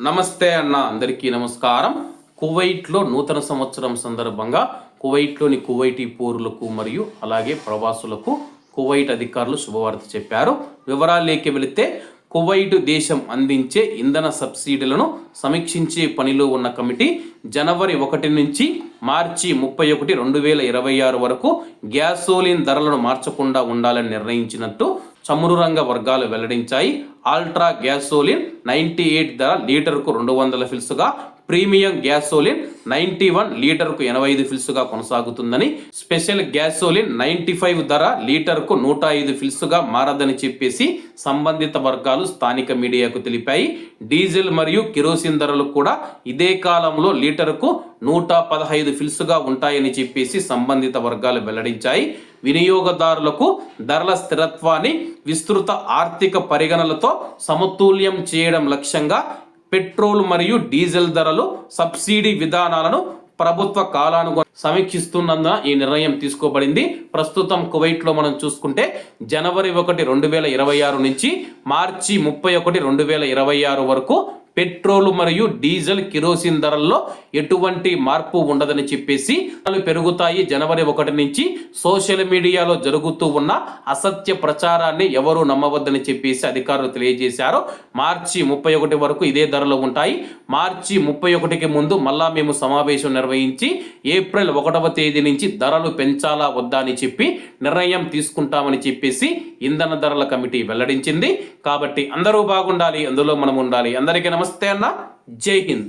నమస్తే అన్న అందరికీ నమస్కారం. కువైట్లో నూతన సంవత్సరం సందర్భంగా కువైట్లోని కువైటీ పౌరులకు మరియు అలాగే ప్రవాసులకు కువైట్ అధికారులు శుభవార్త చెప్పారు. వివరాలేకి వెళితే కువైట్ దేశం అందించే ఇంధన సబ్సిడీలను సమీక్షించే పనిలో ఉన్న కమిటీ జనవరి ఒకటి నుంచి మార్చి ముప్పై ఒకటి రెండు వేల ఇరవై ఆరు వరకు గ్యాసోలిన్ ధరలను మార్చకుండా ఉండాలని నిర్ణయించినట్టు చమురు రంగ వర్గాలు వెల్లడించాయి. ఆల్ట్రా గ్యాసోలిన్ నైంటీ ఎయిట్ ధర లీటర్కు రెండు వందల ఫిల్స్గా ప్రీమియం గ్యాసోలిన్ నైంటీ వన్ లీటర్కు ఎనభై ఐదు ఫిల్స్గా కొనసాగుతుందని స్పెషల్ గ్యాసోలిన్ నైంటీ ఫైవ్ ధర లీటర్కు నూట ఐదు ఫిల్స్గా మారదని చెప్పేసి సంబంధిత వర్గాలు స్థానిక మీడియాకు తెలిపాయి. డీజిల్ మరియు కిరోసిన్ ధరలు కూడా ఇదే కాలంలో లీటర్కు నూట పదహైదు ఫిల్స్గా ఉంటాయని చెప్పేసి సంబంధిత వర్గాలు వెల్లడించాయి. వినియోగదారులకు ధరల స్థిరత్వాన్ని విస్తృత ఆర్థిక పరిగణలతో సమతుల్యం చేయడం లక్ష్యంగా పెట్రోల్ మరియు డీజిల్ ధరలు సబ్సిడీ విధానాలను ప్రభుత్వ కాలానుగుణ సమీక్షిస్తున్నందున ఈ నిర్ణయం తీసుకోబడింది. ప్రస్తుతం కువైట్లో మనం చూసుకుంటే జనవరి ఒకటి రెండు వేల ఇరవై ఆరు నుంచి మార్చి ముప్పై ఒకటి రెండు వేల ఇరవై ఆరు వరకు పెట్రోల్ మరియు డీజిల్ కిరోసిన్ ధరల్లో ఎటువంటి మార్పు ఉండదని చెప్పేసి పెరుగుతాయి. జనవరి ఒకటి నుంచి సోషల్ మీడియాలో జరుగుతూ ఉన్న అసత్య ప్రచారాన్ని ఎవరు నమ్మవద్దని చెప్పేసి అధికారులు తెలియజేశారు. మార్చి ముప్పై ఒకటి వరకు ఇదే ధరలు ఉంటాయి. మార్చి ముప్పై ఒకటికి ముందు మళ్ళా మేము సమావేశం నిర్వహించి ఏప్రిల్ ఏప్రిల్ ఒకటవ తేదీ నుంచి ధరలు పెంచాలా వద్దా అని చెప్పి నిర్ణయం తీసుకుంటామని చెప్పేసి ఇంధన ధరల కమిటీ వెల్లడించింది. కాబట్టి అందరూ బాగుండాలి అందులో మనం ఉండాలి. అందరికీ నమస్తే అన్న. జై హింద్.